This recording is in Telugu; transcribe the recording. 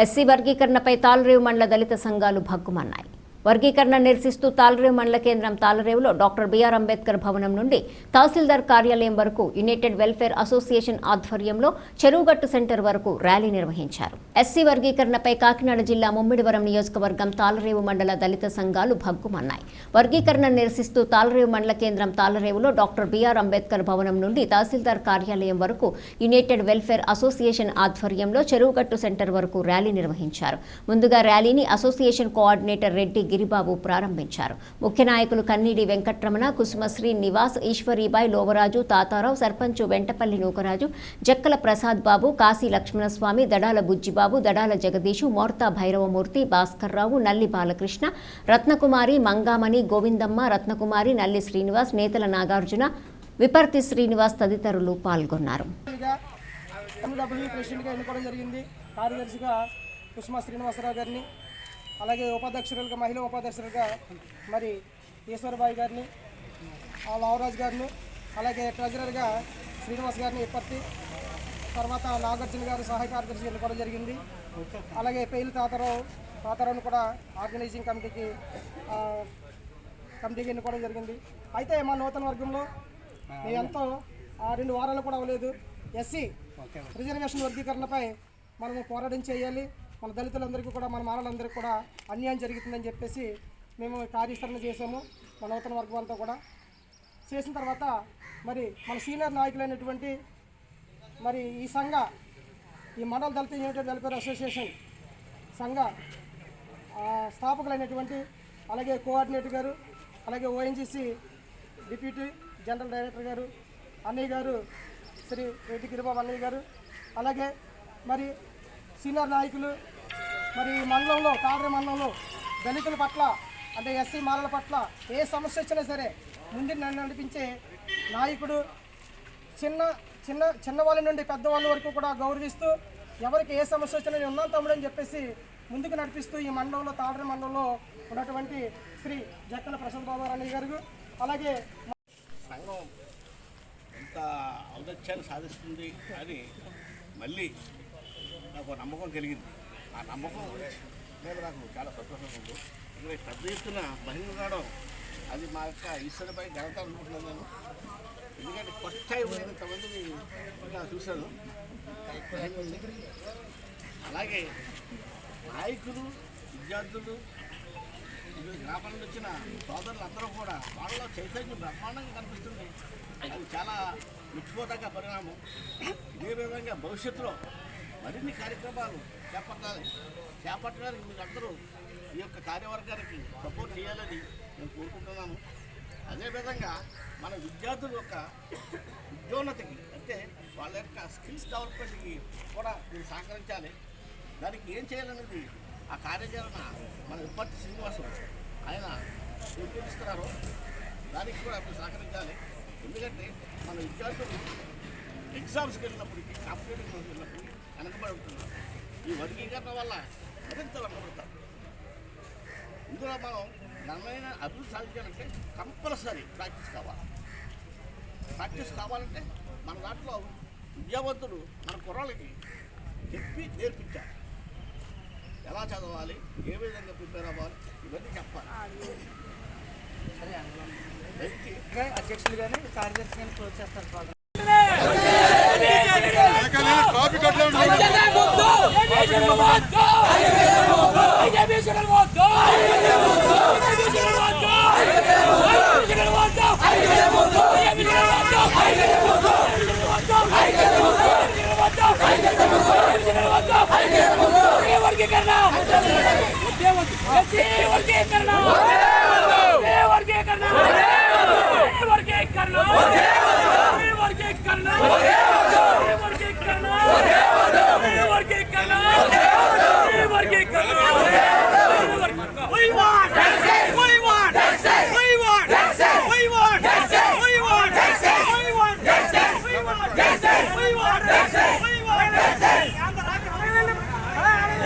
ఎస్సీ వర్గీకరణపై తాళరేవు మండల దళిత సంఘాలు భగ్గుమన్నాయి. వర్గీకరణ నిరసిస్తూ తాలరేవు మండల కేంద్రం తాళరేవులో డాక్టర్ బిఆర్ అంబేద్కర్ భవనం నుండి తహసీల్దార్ కార్యాలయం వరకు యునైటెడ్ వెల్ఫేర్ అసోసియేషన్ ఆధ్వర్యంలో చెరువుగట్టు సెంటర్ వరకు ర్యాలీ నిర్వహించారు. ఎస్సీ వర్గీకరణపై కాకినాడ జిల్లా ముమ్మిడివరం నియోజకవర్గం తాలరేవు మండల దళిత సంఘాలు భగ్గుమన్నాయి. వర్గీకరణ నిరసిస్తూ తాలరేవు మండల కేంద్రం తాళరేవులో డాక్టర్ బిఆర్ అంబేద్కర్ భవనం నుండి తహసీల్దార్ కార్యాలయం వరకు యునైటెడ్ వెల్ఫేర్ అసోసియేషన్ ఆధ్వర్యంలో చెరువుగట్టు సెంటర్ వరకు ర్యాలీ నిర్వహించారు. ముందుగా ర్యాలీని అసోసియేషన్ కోఆర్డినేటర్ రెడ్డి గిరిబాబు ప్రారంభించారు. ముఖ్య నాయకులు కన్నీడి వెంకట్రమణ కుసుమశ్రీ నివాస్ ఈశ్వరీబాయ్ లోవరాజు తాతారావు సర్పంచ్ వెంటపల్లి నూకరాజు జక్కల ప్రసాద్ బాబు కాశీ లక్ష్మణస్వామి దడాల బుజ్జిబాబు దడాల జగదీషు మోర్తా భైరవమూర్తి భాస్కర్రావు నల్లి బాలకృష్ణ రత్నకుమారి మంగామణి గోవిందమ్మ రత్నకుమారి నల్లి శ్రీనివాస్ నేతల నాగార్జున విపర్తి శ్రీనివాస్ తదితరులు పాల్గొన్నారు. ఎండబ్ల్యూ ప్రెసిడెంట్గా ఎన్నుకోవడం జరిగింది. కార్యదర్శిగా కుసుమ శ్రీనివాసరావు గారిని అలాగే ఉపాధ్యక్షులుగా మహిళా ఉపాధ్యక్షులుగా మరి ఈశ్వరబాయి గారిని ఆ లావరాజు గారిని అలాగే ట్రెజరర్గా శ్రీనివాస్ గారిని ఇప్పటి తర్వాత నాగార్జున గారు సహాయ కార్యదర్శి ఎన్నుకోవడం జరిగింది. అలాగే పేలు తాతారావు తాతారావును కూడా ఆర్గనైజింగ్ కమిటీకి కమిటీకి ఎన్నుకోవడం జరిగింది. అయితే మా నూతన వర్గంలో మేము ఎంతో ఆ, రెండు వారాలు కూడా అవ్వలేదు. ఎస్సీ రిజర్వేషన్ వర్గీకరణపై మనము పోరాటం చేయాలి. మన దళితులందరికీ కూడా మన మానవులందరికీ కూడా అన్యాయం జరుగుతుందని చెప్పేసి మేము కార్యాచరణ చేసాము మన నూతన వర్గాలతో కూడా. చేసిన తర్వాత మరి మన సీనియర్ నాయకులైనటువంటి మరి ఈ సంఘ ఈ మండల దళిత యూనిటెడ్ వెల్ఫేర్ అసోసియేషన్ సంఘ స్థాపకులైనటువంటి అలాగే కోఆర్డినేటర్ గారు అలాగే ఓఎన్జీసీ డిప్యూటీ జనరల్ డైరెక్టర్ గారు అన్నయ్య గారు శ్రీ రెడ్డి గిరిబాబు అన్నయ్య గారు అలాగే మరి సీనియర్ నాయకులు మరి ఈ మండలంలో కాదరి మండలంలో దళితుల పట్ల అంటే ఎస్సీ మాలల పట్ల ఏ సమస్య వచ్చినా సరే ముందు నన్ను నడిపించే నాయకుడు చిన్న చిన్న చిన్నవాళ్ళ నుండి పెద్దవాళ్ళ వరకు కూడా గౌరవిస్తూ ఎవరికి ఏ సమస్య వచ్చినా నేను ఉన్నాను తమ్ముడు అని చెప్పేసి ముందుకు నడిపిస్తూ ఈ మండలంలో తాడరి మండలంలో ఉన్నటువంటి శ్రీ జక్కల ప్రసాద్ బాబు రాణి గారు. అలాగే సంఘం ఎంత ఔదత్యాన్ని సాధిస్తుంది అని మళ్ళీ నాకు నమ్మకం కలిగింది. ఆ నమ్మకం లేదు నాకు చాలా సంతోషంగా ఉంది. ఇక్కడ పెద్ద ఎత్తున బహిరంగ కావడం అది మా యొక్క ఈశ్వరపై ఘనత అనుకుంటున్నాను నేను. ఎందుకంటే కొత్త టైం ఇంతమందిని ఇంకా చూశాను. అలాగే నాయకులు విద్యార్థులు ఈ గ్రామాల వచ్చిన సోదరులు అందరూ కూడా వాళ్ళలో చైతన్యం బ్రహ్మాండంగా కనిపిస్తుంది. అది చాలా మెచ్చిపోదగ్గ పరిణామం. ఇదే విధంగా భవిష్యత్తులో మరిన్ని కార్యక్రమాలు చేపట్టాలి. చేపట్టడానికి మీరు అందరూ ఈ యొక్క కార్యవర్గానికి సపోర్ట్ చేయాలని నేను కోరుకుంటున్నాను. అదేవిధంగా మన విద్యార్థుల యొక్క ఉద్యోన్నతికి అంటే వాళ్ళ యొక్క స్కిల్స్ డెవలప్మెంట్కి కూడా మీరు సహకరించాలి. దానికి ఏం చేయాలనేది ఆ కార్యాచరణ మన విపత్తి శ్రీనివాసం ఆయన ఉపయోగిస్తున్నారు దానికి కూడా మీరు సహకరించాలి. ఎందుకంటే మన విద్యార్థులు ఎగ్జామ్స్కి వెళ్ళినప్పటికీ కాంపిటేటివ్ వెళ్ళినప్పటికీ వెనకబడి ఉంటున్నారు ఈ వర్గీకరణ వల్ల మరింత వెనకబడతారు ఇందులో మనం నన్నైన అభివృద్ధి సాధించాలంటే కంపల్సరీ ప్రాక్టీస్ కావాలి. ప్రాక్టీస్ కావాలంటే మన దాంట్లో విద్యావంతులు మన కుర్రాళ్ళకి చెప్పి నేర్పించాలి. ఎలా చదవాలి ఏ విధంగా ప్రిపేర్ అవ్వాలి ఇవన్నీ చెప్పాలి. అయితే అధ్యక్షులు కానీ కార్యదర్శి కానీ క్లోజ్ చేస్తారు. స్వాగతం వర్గీకరణ వర్గీకరణ. వర్గీకరణ.